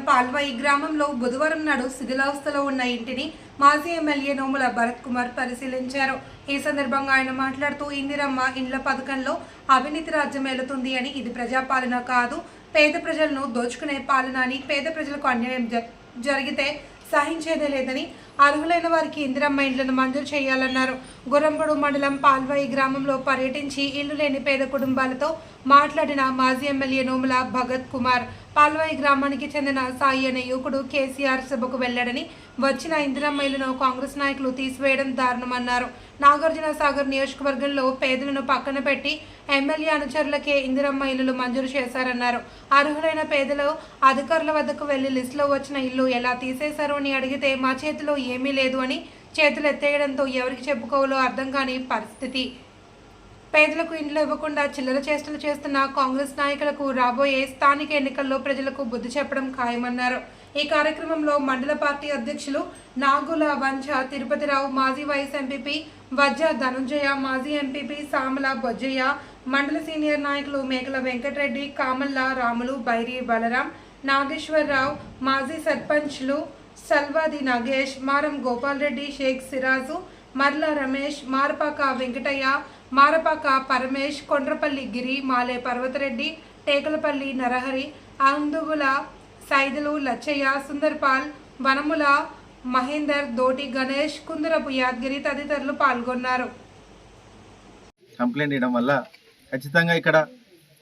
గొర్రంపొడు మండలం పాల్వాయి గ్రామంలో బుధవారం నాడు శిథిలావస్థలో ఉన్న ఇంటిని మాజీ ఎమ్మెల్యే నోముల భరత్ కుమార్ పరిశీలించారు. ఈ సందర్భంగా ఆయన మాట్లాడుతూ ఇందిరమ్మ ఇండ్ల పథకంలో అవినీతి రాజ్యం ఏలుతుంది అని ఇది ప్రజాపాలన కాదు. పేద ప్రజలను దోచుకునే పాలన అని పేద ప్రజలకు అన్యాయం జ- జరిగితే సహించేదే లేదని అర్హులైన వారికి ఇందిరమ్మ ఇండ్లను మంజూరు చేయాలన్నారు. గుర్రంపొడు మండలం పాల్వాయి గ్రామంలో పర్యటించి ఇల్లు లేని పేద కుటుంబాలతో మాట్లాడిన మాజీ ఎమ్మెల్యే నోముల భగత్ కుమార్. పాల్వాయి గ్రామానికి చెందిన సాయి అనే యువకుడు కేసీఆర్ సభకు వెళ్ళాడని వచ్చిన ఇందిరమ్మ ఇల్లును కాంగ్రెస్ నాయకులు తీసివేయడం దారుణమన్నారు. నాగార్జున సాగర్ నియోజకవర్గంలో పేదలను పక్కన పెట్టి ఎమ్మెల్యే అనుచరులకే ఇందిరమ్మ ఇల్లులు మంజూరు చేశారన్నారు. అర్హులైన పేదలు అధికారుల వద్దకు వెళ్ళి లిస్టులో వచ్చిన ఇల్లు ఎలా తీసేశారు అని అడిగితే మా చేతిలో ఏమీ లేదు అని చేతులు ఎత్తేయడంతో ఎవరికి చెప్పుకోవాలో అర్థం కాని పరిస్థితి. పేదలకు ఇండ్లు ఇవ్వకుండా చిల్లర చేష్టలు చేస్తున్న కాంగ్రెస్ నాయకులకు రాబోయే స్థానిక ఎన్నికల్లో ప్రజలకు బుద్ధి చెప్పడం ఖాయమన్నారు. ఈ కార్యక్రమంలో మండల పార్టీ అధ్యక్షులు నాగుల వంచ తిరుపతిరావు మాజీ వైస్ ఎంపీపీ వజ్జ ధనుంజయ మాజీ ఎంపీపీ సామల బొజ్జయ్య మండల సీనియర్ నాయకులు మేకల వెంకటరెడ్డి కామల్ల రాములు బైరి బలరాం నాగేశ్వరరావు మాజీ సర్పంచ్లు సల్వాది నాగేష్ మారం గోపాల్ రెడ్డి షేక్ సిరాజు మర్ల రమేష్ మారపాక వెంకటయ్య మారపాక పరమేష్ కొండ్రపల్లి గిరి మాలే పర్వతరెడ్డి టేకలపల్లి నరహరి అందుగుల సైదులు లచ్చయ్య సుందర్పాల్ వనముల మహేందర్ దోటి గణేష్ కుందరపు యాద్గిరి తదితరులు పాల్గొన్నారు. కంప్లైంట్ ఇవ్వడం వల్ల ఖచ్చితంగా ఇక్కడ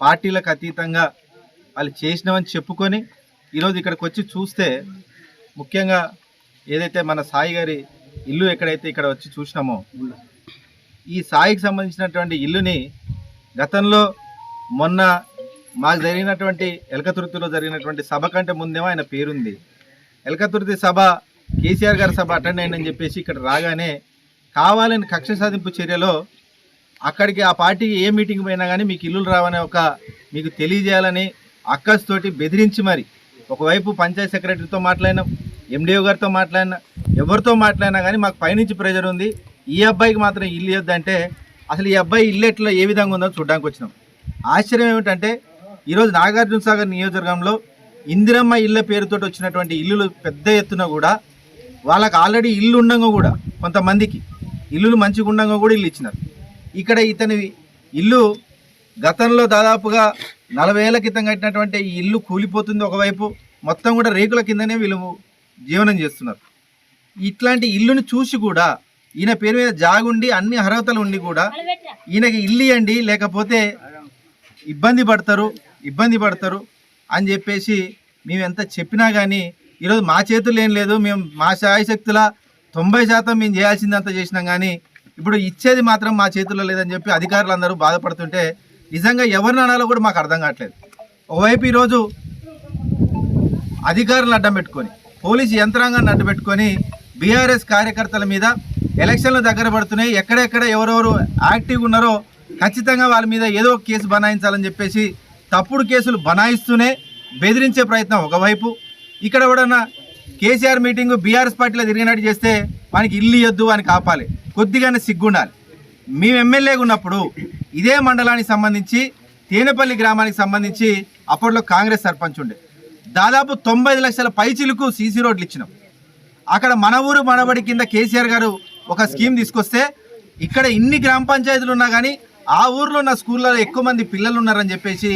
పార్టీలకు అతీతంగా వాళ్ళు చేసినామని చెప్పుకొని ఈరోజు ఇక్కడికి వచ్చి చూస్తే ముఖ్యంగా ఏదైతే మన సాయి గారి ఇల్లు ఎక్కడైతే ఇక్కడ వచ్చి చూసినామో ఈ సాయికి సంబంధించినటువంటి ఇల్లుని గతంలో మొన్న మాకు జరిగినటువంటి ఎలకతుర్తిలో జరిగినటువంటి సభ కంటే ముందేమో ఆయన పేరుంది. ఎలకతుర్తి సభ కేసీఆర్ గారి సభ అటెండ్ అయిందని చెప్పేసి ఇక్కడ రాగానే కావాలని కక్ష సాధింపు చర్యలో అక్కడికి ఆ పార్టీకి ఏ మీటింగ్ పోయినా కానీ మీకు ఇల్లులు రావనే ఒక మీకు తెలియజేయాలని అక్కస్ తోటి బెదిరించి మరి. ఒకవైపు పంచాయత్ సెక్రటరీతో మాట్లాడినాం ఎండిఓ గారితో మాట్లాడినా ఎవరితో మాట్లాడినా కానీ మాకు పైనుంచి ప్రెజర్ ఉంది. ఈ అబ్బాయికి మాత్రం ఇల్లు ఇవ్వద్దంటే అసలు ఈ అబ్బాయి ఇల్లు ఎట్లా ఏ విధంగా ఉందో చూడడానికి వచ్చినాం. ఆశ్చర్యం ఏమిటంటే ఈరోజు నాగార్జున సాగర్ నియోజకవర్గంలో ఇందిరమ్మ ఇళ్ళ పేరుతో వచ్చినటువంటి ఇల్లులు పెద్ద ఎత్తున కూడా వాళ్ళకి ఆల్రెడీ ఇల్లు ఉండగా కూడా కొంతమందికి ఇల్లులు మంచిగా ఉండగా కూడా ఇల్లు ఇచ్చినారు. ఇక్కడ ఇతని ఇల్లు గతంలో దాదాపుగా నలభై ఏళ్ళ క్రితం కట్టినటువంటి ఈ ఇల్లు కూలిపోతుంది ఒకవైపు మొత్తం కూడా రేకుల కిందనే వీళ్ళు జీవనం చేస్తున్నారు. ఇట్లాంటి ఇల్లుని చూసి కూడా ఈయన పేరు మీద జాగుండి అన్ని అర్హతలు ఉండి కూడా ఈయనకి ఇల్లు ఇవ్వండి లేకపోతే ఇబ్బంది పడతారు ఇబ్బంది పడతారు అని చెప్పేసి మేము ఎంత చెప్పినా కానీ ఈరోజు మా చేతుల్లో ఏం లేదు మేము మా శాయశక్తుల తొంభై శాతం మేము చేయాల్సిందంతా చేసినాం కానీ ఇప్పుడు ఇచ్చేది మాత్రం మా చేతుల్లో లేదని చెప్పి అధికారులు అందరూ బాధపడుతుంటే నిజంగా ఎవరిని అనాలో కూడా మాకు అర్థం కావట్లేదు. ఒకవైపు ఈరోజు అధికారులను అడ్డం పెట్టుకొని పోలీసు యంత్రాంగాన్ని అడ్డుపెట్టుకొని బీఆర్ఎస్ కార్యకర్తల మీద ఎలక్షన్లు దగ్గర పడుతున్నాయి. ఎక్కడెక్కడ ఎవరెవరు యాక్టివ్ ఉన్నారో ఖచ్చితంగా వాళ్ళ మీద ఏదో ఒక కేసు బనాయించాలని చెప్పేసి తప్పుడు కేసులు బనాయిస్తూనే బెదిరించే ప్రయత్నం ఒకవైపు. ఇక్కడ కూడా కేసీఆర్ మీటింగ్ బీఆర్ఎస్ పార్టీలో తిరిగినట్టు చేస్తే వానికి ఇల్లు ఇవ్వద్దు అని కాపాలి. కొద్దిగానే సిగ్గుండాలి. మేము ఎమ్మెల్యేగా ఉన్నప్పుడు ఇదే మండలానికి సంబంధించి తేనెపల్లి గ్రామానికి సంబంధించి అప్పట్లో కాంగ్రెస్ సర్పంచ్ ఉండే. దాదాపు తొంభై లక్షల పైచిలకు సీసీ రోడ్లు ఇచ్చినాం. అక్కడ మన ఊరు మనబడి కింద కేసీఆర్ గారు ఒక స్కీమ్ తీసుకొస్తే ఇక్కడ ఇన్ని గ్రామ పంచాయతీలు ఉన్నా కానీ ఆ ఊర్లో ఉన్న స్కూల్లో ఎక్కువ మంది పిల్లలు ఉన్నారని చెప్పేసి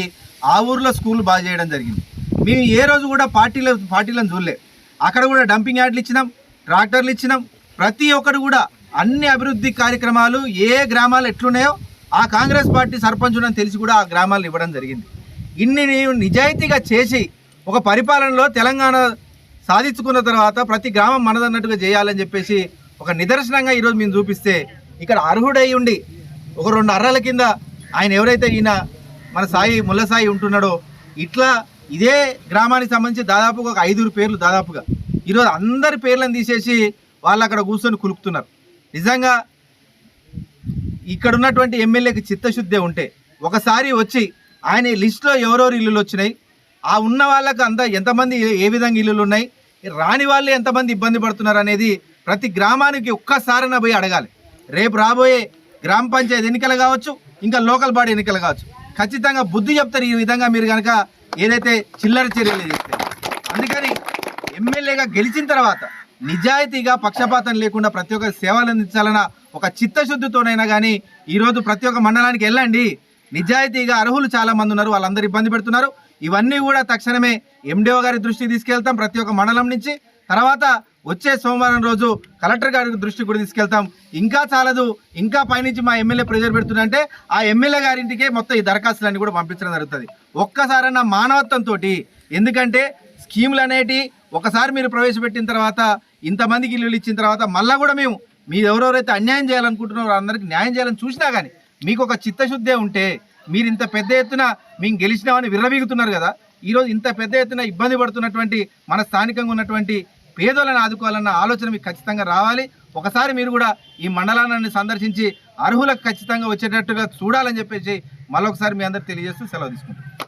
ఆ ఊర్లో స్కూల్ బాగా చేయడం జరిగింది. మేము ఏ రోజు కూడా పార్టీలో పార్టీలను చూడలే. అక్కడ కూడా డంపింగ్ యార్డ్లు ఇచ్చినాం ట్రాక్టర్లు ఇచ్చినాం. ప్రతి ఒక్కరు కూడా అన్ని అభివృద్ధి కార్యక్రమాలు ఏ గ్రామాలు ఎట్లున్నాయో ఆ కాంగ్రెస్ పార్టీ సర్పంచ్ తెలిసి కూడా ఆ గ్రామాలను ఇవ్వడం జరిగింది. ఇన్ని నేను నిజాయితీగా చేసి ఒక పరిపాలనలో తెలంగాణ సాధించుకున్న తర్వాత ప్రతి గ్రామం మనదన్నట్టుగా చేయాలని చెప్పేసి ఒక నిదర్శనంగా ఈరోజు మేము చూపిస్తే ఇక్కడ అర్హుడై ఉండి ఒక రెండు అర్రల కింద ఆయన ఎవరైతే ఈయన మన సాయి ముల్లసాయి ఉంటున్నాడో ఇట్లా ఇదే గ్రామానికి సంబంధించి దాదాపుగా ఒక ఐదుగురు పేర్లు దాదాపుగా. ఈరోజు అందరి పేర్లను తీసేసి వాళ్ళు అక్కడ కూర్చొని కులుపుతున్నారు నిజంగా ఇక్కడ ఉన్నటువంటి ఎమ్మెల్యేకి చిత్తశుద్ధి ఉంటే ఒకసారి వచ్చి ఆయన లిస్టులో ఎవరెవరు ఇల్లులు వచ్చినాయి ఆ ఉన్న వాళ్ళకు అంత ఎంతమంది ఏ విధంగా ఇల్లులు ఉన్నాయి? రాని వాళ్ళు ఎంతమంది ఇబ్బంది పడుతున్నారు అనేది ప్రతి గ్రామానికి ఒక్కసారైనా పోయి అడగాలి. రేపు రాబోయే గ్రామ పంచాయతీ ఎన్నికలు కావచ్చు ఇంకా లోకల్ బాడీ ఎన్నికలు కావచ్చు. ఖచ్చితంగా బుద్ధి చెప్తారు ఈ విధంగా మీరు కనుక ఏదైతే చిల్లర చర్యలు చేస్తే. అందుకని ఎమ్మెల్యేగా గెలిచిన తర్వాత నిజాయితీగా పక్షపాతం లేకుండా ప్రతి ఒక్క సేవలు అందించాలన్న ఒక చిత్తశుద్ధితోనైనా కానీ ఈరోజు ప్రతి ఒక్క మండలానికి వెళ్ళండి. నిజాయితీగా అర్హులు చాలామంది ఉన్నారు వాళ్ళందరూ ఇబ్బంది పెడుతున్నారు. ఇవన్నీ కూడా తక్షణమే ఎండిఓ గారి దృష్టికి తీసుకెళ్తాం. ప్రతి ఒక్క మండలం నుంచి. తర్వాత వచ్చే సోమవారం రోజు కలెక్టర్ గారి దృష్టికి కూడా తీసుకెళ్తాం. ఇంకా చాలదు. ఇంకా పైనుంచి మా ఎమ్మెల్యే ప్రెజర్ పెడుతుందంటే ఆ ఎమ్మెల్యే గారింటికే మొత్తం ఈ దరఖాస్తులన్నీ కూడా పంపించడం జరుగుతుంది. ఒక్కసారన్నా మానవత్వంతో ఎందుకంటే స్కీములు అనేటి ఒకసారి మీరు ప్రవేశపెట్టిన తర్వాత ఇంతమందికి ఇల్లు ఇచ్చిన తర్వాత మళ్ళీ కూడా మేము మీరు ఎవరెవరైతే అన్యాయం చేయాలనుకుంటున్నారో అందరికీ న్యాయం చేయాలని చూసినా కానీ మీకు ఒక చిత్తశుద్ధే ఉంటే మీరు ఇంత పెద్ద ఎత్తున మేము గెలిచినామని విర్రవీగుతున్నారు కదా ఈరోజు ఇంత పెద్ద ఎత్తున ఇబ్బంది పడుతున్నటువంటి మన స్థానికంగా ఉన్నటువంటి పేదలను ఆదుకోవాలన్న ఆలోచన మీకు ఖచ్చితంగా రావాలి. ఒకసారి మీరు కూడా ఈ మండలాన్ని సందర్శించి అర్హులకు ఖచ్చితంగా వచ్చేటట్టుగా చూడాలని చెప్పేసి మరొకసారి మీ అందరికి తెలియజేస్తూ సెలవు తీసుకుంటాం